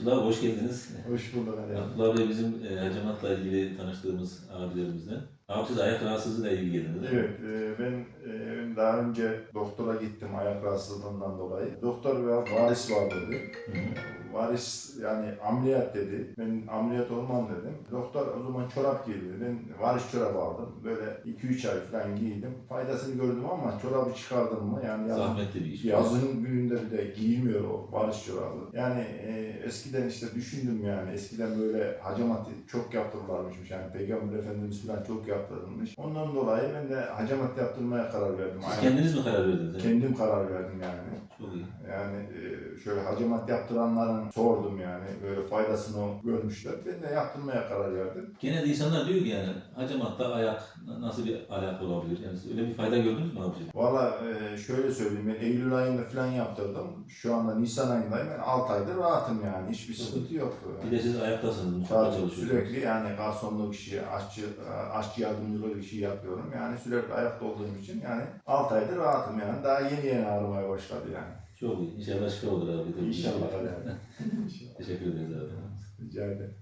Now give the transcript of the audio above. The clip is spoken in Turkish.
Abdullah abi hoş geldiniz. Hoş bulduk Ali abi. Abdullah Bey bizim e, hacamatla ilgili tanıştığımız abilerimizden. Abi siz ayak rahatsızlığıyla mi? Evet, e, ben e, daha önce doktora gittim ayak rahatsızlığından dolayı. Doktor ve varis var dedi. Hı hı. Varis yani ameliyat dedi. Ben ameliyat olmam dedim. Doktor o zaman çorap giydi. Ben varis çorap aldım. Böyle 2-3 ay falan giydim. Faydasını gördüm ama çorabı çıkardım mı yani yazın, Zahmetli bir iş. yazın gününde bir de giyilmiyor o varis çorabı. Yani e, eskiden işte düşündüm yani eskiden böyle hacamat çok yaptırırlarmış yani Peygamber Efendimiz falan çok yaptırılmış. Ondan dolayı ben de hacamat yaptırmaya karar verdim. Siz Aynen. kendiniz mi karar verdiniz? Kendim karar verdim yani. Çok iyi. Yani e, şöyle hacamat yaptıranların sordum yani böyle faydasını görmüşler. Ben de yaptırmaya karar verdim. Genelde insanlar diyor ki yani hacamatta ayak nasıl bir ayak olabilir? Yani siz öyle bir fayda gördünüz mü abicim? Valla e, şöyle söyleyeyim ben Eylül ayında falan yaptırdım. Şu anda Nisan ayındayım. Ben 6 aydır rahatım yani. Hiçbir sıkıntı yok. Bir de siz ayaktasınız, mutfakta Tabii çalışıyorsunuz. sürekli yani garsonluk işi, aşçı, aşçı yardımcılığı işi yapıyorum. Yani sürekli ayakta olduğum için yani 6 aydır rahatım yani. Daha yeni yeni ağrımaya başladı yani. Çok iyi. İnşallah şifa olur abi. İnşallah. öyle. İnşallah. Teşekkür ederiz abi. Rica ederim.